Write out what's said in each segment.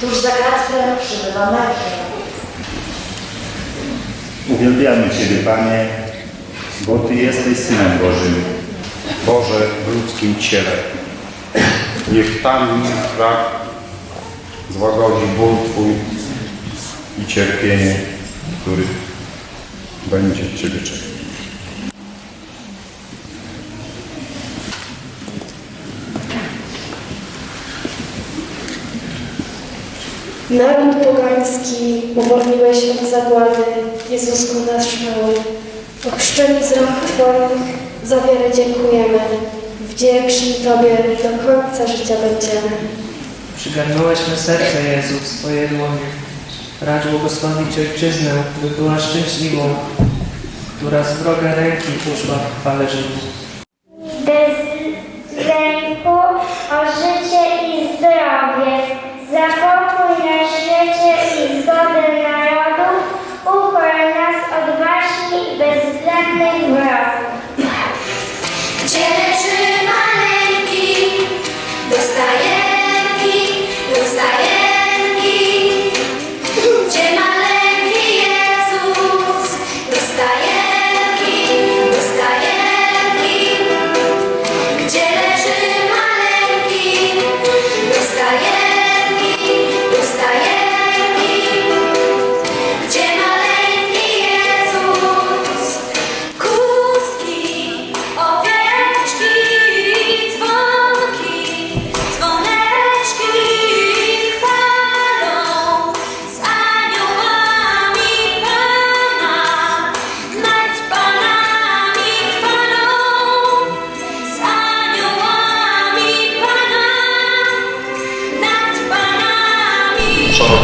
Tuż za Kacprem przybywa Maria. Uwielbiamy Ciebie, Panie, bo Ty jesteś Synem Bożym. Boże w ludzkim ciele. Niech tam strach złagodzi ból Twój i cierpienie, który będzie Ciebie czekał. Naród pogański, uwolniłeś od zagłady, Jezusku nasz mały. Ochrzczeni z rąk Twoich, za wiarę dziękujemy. Wdzięczni Tobie do końca życia będziemy. Przygarnąłeś me serce, Jezu, w swoje dłonie. Racz błogosławić Ojczyznę, by była szczęśliwą, która z wroga ręki uszła w chwale życia.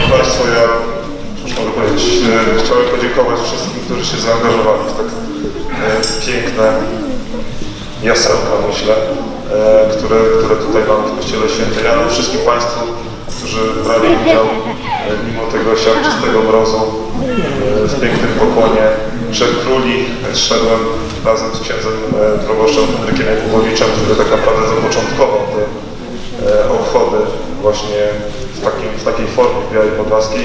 Szanowni Państwo, ja cóż mogę e, chciałem podziękować wszystkim, którzy się zaangażowali w tak e, piękne jasełka, myślę, e, które, które tutaj mamy w Kościele Świętej Jany. Wszystkim Państwu, którzy brali udział mimo tego siarczystego mrozu w pięknym pokłonie Trzech Króli. Szedłem razem z księdzem proboszczem Henrykiem Jakubowiczem, który tak naprawdę zapoczątkował te obchody właśnie w, takiej formie Białej Podlaskiej.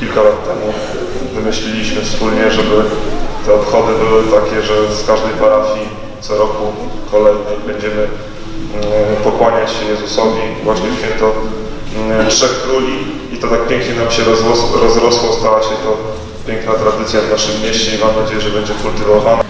Kilka lat temu wymyśliliśmy wspólnie, żeby te obchody były takie, że z każdej parafii co roku kolejnej będziemy mm, pokłaniać się Jezusowi właśnie w święto mm, Trzech Króli i to tak pięknie nam się rozrosło, rozrosło stała się to piękna tradycja w naszym mieście i mam nadzieję, że będzie kultywowana.